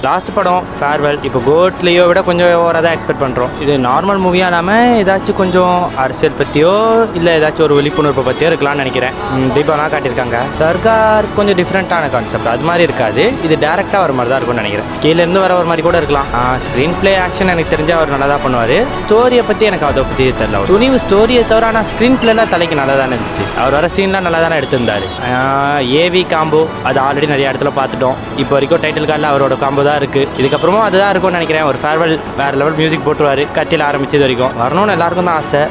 Last படம் farewell இப்போ கோட்லேயோ விட கொஞ்சம் ஓவராக தான் எக்ஸ்பெக்ட் பண்ணுறோம் இது நார்மல் மூவியாக இல்லாமல் ஏதாச்சும் கொஞ்சம் அரசியல் பற்றியோ இல்லை ஏதாச்சும் ஒரு விழிப்புணர்வு பற்றியோ இருக்கலாம்னு நினைக்கிறேன். ம், காட்டியிருக்காங்க. சர்க்கார் கொஞ்சம் டிஃப்ரெண்ட்டான கான்செப்ட் அது மாதிரி இருக்காது. இது டேரெக்டாக வர மாதிரி தான் இருக்கும்னு நினைக்கிறேன். கீழேருந்து வர ஒரு மாதிரி கூட இருக்கலாம். ஸ்க்ரீன் பிளே ஆக்ஷன் எனக்கு தெரிஞ்ச அவர் நல்லா தான் பண்ணுவார். ஸ்டோரியை பற்றி எனக்கு அதை பற்றி தெரியல. துணிவு ஸ்டோரியை தவிர ஆனால் ஸ்க்ரீன் பிளேலாம் தலைக்கு நல்லா தானே இருந்துச்சு. அவர் வர சீன்லாம் நல்லா தானே எடுத்திருந்தாரு. ஏவி காம்போ அது ஆல்ரெடி நிறைய இடத்துல பார்த்துட்டோம். இப்போ வரைக்கும் டைட்டில் கார்டில் அவரோட காம்போ தான் இருக்குது இதுக்கப்புறமும் அதுதான் இருக்கும்னு நினைக்கிறேன். ஒரு ஃபேர்வெல் வேறு லெவல் மியூசிக் போட்டுருவாரு. கத்தியில் ஆரம்பிச்சது வரைக்கும். வரணும்னு எல்லாருக்கும் தான் ஆசை.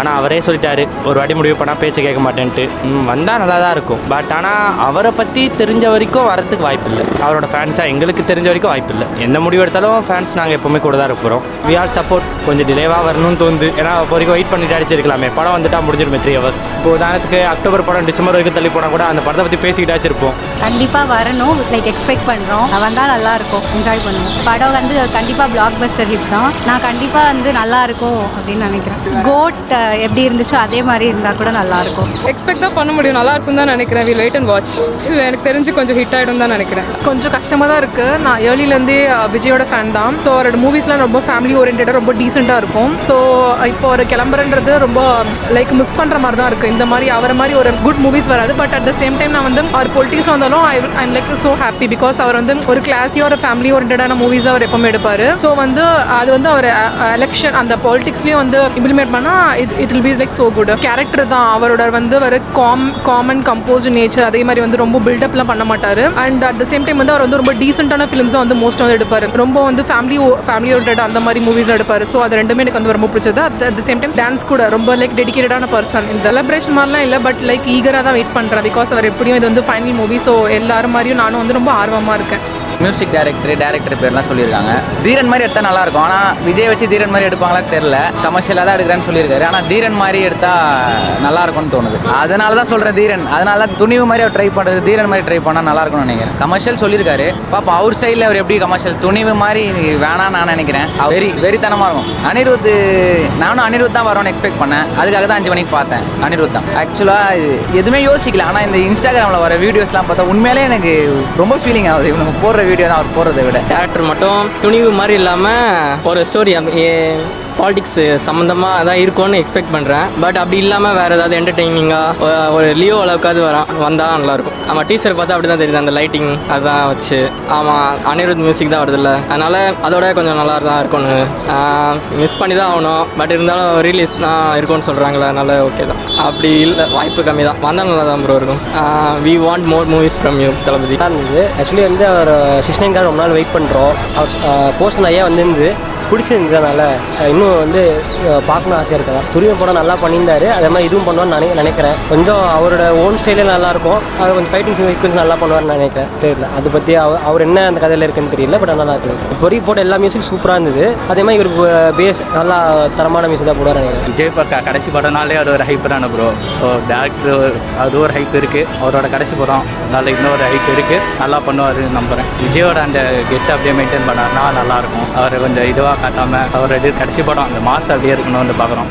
ஆனால் அவரே சொல்லிட்டாரு ஒரு வாட்டி முடிவு பண்ணால் பேச்சு கேட்க மாட்டேன்ட்டு. வந்தால் நல்லா தான் இருக்கும். பட் ஆனால் அவரை பற்றி தெரிஞ்ச வரைக்கும் வரதுக்கு வாய்ப்பு இல்லை அவரோட ஃபேன்ஸாக எங்களுக்கு தெரிஞ்ச வரைக்கும் வாய்ப்பு இல்லை எந்த முடிவு எடுத்தாலும் ஃபேன்ஸ் நாங்கள் எப்போவுமே கூட தான் இருக்கிறோம். வி ஆர் சப்போர்ட் கொஞ்சம் டிலேவாக வரணும்னு தோணுது. ஏன்னா அப்போ வரைக்கும் வெயிட் பண்ணிட்டு அடிச்சிருக்கலாமே படம் வந்துட்டால் முடிஞ்சிருமே த்ரீ ஹவர்ஸ் இப்போ உதாரணத்துக்கு அக்டோபர் படம் டிசம்பர் வரைக்கும் தள்ளி போனால் கூட அந்த படத்தை பற்றி பேசிக்கிட்டே இருப்போம். கண்டிப்பாக வரணும். லைக் எக்ஸ்பெக்ட் பண்ணுறோம் வந்தால் நல்லா இருக்கும். என்ஜாய் பண்ணுவோம். படம் வந்து கண்டிப்பாக பிளாக் பஸ்டர் ஹிட் தான். நான் கண்டிப்பாக வந்து நல்லா இருக்கும் அப்படின்னு நினைக்கிறேன். கோட் எப்படி இருந்துச்சோ அதே மாதிரி இருந்தால் கூட நல்லா இருக்கும் எக்ஸ்பெக்ட் தான் பண்ண முடியும். நல்லா இருக்கும் தான் நினைக்கிறேன். வில் வெயிட் அண்ட் வாட்ச் இல்லை எனக்கு தெரிஞ்சு கொஞ்சம் ஹிட் ஆகிடும் தான் நினைக்கிறேன். கொஞ்சம் கஷ்டமாக தான் இருக்குது நான் ஏர்லிலேருந்தே விஜயோட ஃபேன் தான். ஸோ அவரோட மூவிஸ்லாம் ரொம்ப ஃபேமிலி ஓரியன்டாக ரொம்ப டீசெண்டாக இருக்கும். ஸோ இப்போ ஒரு கிளம்புறன்றது ரொம்ப லைக் மிஸ் பண்ணுற மாதிரி தான் இருக்குது இந்த மாதிரி அவரை மாதிரி ஒரு குட் மூவிஸ் வராது. But at the same time நான் வந்து அவர் பொலிட்டிக்ஸில் வந்தாலும் I I'm like so happy because அவர் வந்து ஒரு கிளாஸியாக ஒரு ஃபேமிலி ஓரியன்டான மூவிஸ் அவர் எப்பவுமே எடுப்பார். ஸோ வந்து அது வந்து அவர் எலெக்ஷன் அந்த பாலிடிக்ஸ்லேயும் வந்து இம்ப்ளிமெண்ட் பண்ணால் it it will be like so good character தான். அவரோட வந்து ஒரு காம் காமன் கம்போஸ் நேச்சர் அதே மாதிரி வந்து ரொம்ப பில்டப்லாம் பண்ண மாட்டார். And at the same time வந்து அவர் வந்து ரொம்ப டீசென்டான ஃபிலிம்ஸ் தான் வந்து மோஸ்ட் வந்து எடுப்பார். ரொம்ப வந்து ஃபேமிலி ஃபேமிலி ஓரியன்ட் அந்த மாதிரி மூவிஸ் எடுப்பார். ஸோ அது ரெண்டுமே எனக்கு வந்து ரொம்ப பிடிச்சது. At the same time dance கூட ரொம்ப லைக் டெடிக்கேட்டடான பர்சன் இந்த செலப்ரேஷன் மாதிரிலாம் இல்லை பட் லைக் ஈகராக தான் வெயிட் பண்ணுறேன் பிகாஸ் அவர் எப்படியும் இது வந்து ஃபைனல் மூவி ஸோ எல்லாரும் மாதிரியும் நானும் வந்து ரொம்ப ஆர்வமாக இருக்கேன். மியூசிக் டைரக்டர் டேரக்டர் பேர்லாம் சொல்லியிருக்காங்க. தீரன் மாதிரி எடுத்தால் நல்லா இருக்கும் ஆனால் விஜய் வச்சு தீரன் மாதிரி எடுப்பாங்களான்னு தெரில கமர்ஷியலாக தான் எடுக்கிறேன்னு சொல்லியிருக்காரு. ஆனால் தீரன் மாதிரி எடுத்தால் நல்லா இருக்கும்னு தோணுது. அதனால தான் சொல்கிறேன் தீரன். அதனால தான் துணிவு மாதிரி அவர் ட்ரை பண்ணுறது தீரன் மாதிரி ட்ரை பண்ணால் நல்லா இருக்கும்னு நினைக்கிறேன். கமர்ஷியல் சொல்லியிருக்காரு. பாப்பா அவர் சைடில் அவர் எப்படி கமர்ஷியல் துணிவு மாதிரி வேணாம்னு நான் நினைக்கிறேன். வெரி வெறி வெறித்தனமாக இருக்கும். அனிருத் நானும் அனிருத் தான் வரும்னு எக்ஸ்பெக்ட் பண்ணேன். அதுக்காக தான் அஞ்சு மணிக்கு பார்த்தேன். அனிருத் தான். ஆக்சுவலாக எதுவுமே யோசிக்கல. ஆனால் இந்த இன்ஸ்டாகிராமில் வர வீடியோஸ்லாம் பார்த்தா உண்மையிலே எனக்கு ரொம்ப ஃபீலிங் ஆகுது. இவனுங்க போடுற வீடியோ தான் அவர் போடுறதை விட. கேரக்டர் மட்டும் துணிவு மாதிரி இல்லாமல் ஒரு ஸ்டோரி பாலிடிக்ஸ் சம்மந்தமாக தான் இருக்கும்னு எக்ஸ்பெக்ட் பண்ணுறேன் பட் அப்படி இல்லாமல் வேறு ஏதாவது என்டர்டெய்னிங்காக ஒரு லியோ அளவுக்காவது வர வந்தால் நல்லாயிருக்கும் ஆமாம் டீசர் பார்த்தா அப்படி தான் தெரியுது அந்த லைட்டிங் அதுதான் வச்சு. ஆமாம் அனிருத் மியூசிக் தான் வருதுல்ல. அதனால் அதோட கொஞ்சம் நல்லா தான் இருக்கும்னு. மிஸ் பண்ணி தான் ஆகணும். பட் இருந்தாலும் ரிலீஸ் தான் இருக்கும்னு சொல்கிறாங்களே அதனால் ஓகே தான். அப்படி இல்லை வாய்ப்பு கம்மி தான் வந்தால் நல்லா தான் ப்ரோ இருக்கும் we want more movies from you Thalapathy. தான் இருந்தது ஆக்சுவலி வந்து அவர் சிக்ஸ்டீன்காக ரொம்ப நாள் வெயிட் பண்ணுறோம் அவர் போஸ்ட் நிறையா வந்துருந்து பிடிச்சிருந்ததுனால இன்னும் வந்து பார்க்கணும் ஆசையாக இருக்கா துரியம் படம் நல்லா பண்ணியிருந்தாரு. அதே மாதிரி இதுவும் பண்ணுவான்னு நினை நினைக்கிறேன். கொஞ்சம் அவரோட ஓன் ஸ்டைலே நல்லாயிருக்கும். அவர் கொஞ்சம் ஃபைட்டிங் சீக்வன்ஸ் நல்லா பண்ணுவார்னு நினைக்கிறேன். தெரியல. அதை பற்றி அவர் அவர் என்ன அந்த கதையில் இருக்குன்னு தெரியல பட் நல்லா இருக்குது இப்போ போட்ட எல்லா மியூசிக் சூப்பராக இருந்தது. அதே மாதிரி இவர் பேஸ் நல்லா தரமான மியூசிக் தான் போடுவார் நினைக்கிறேன். விஜய் பக்கா கடைசி படம்னாலே அது ஒரு ஹைப்பரான ப்ரோ ஸோ டேரக்டர் அது ஒரு ஹைப் இருக்குது அவரோட கடைசி படம் அதனால் இன்னொரு ஹைப் இருக்குது நல்லா பண்ணுவார் நம்புகிறேன் விஜயோட அந்த கெட் அப்படியே மெயின்டைன் பண்ணார்னா நல்லாயிருக்கும் அவர் கொஞ்சம் இதுவாக காட்டாமல் அவர் கடைசி படம் அந்த மாஸ் அப்படியே இருக்கணும்னு பார்க்குறோம்.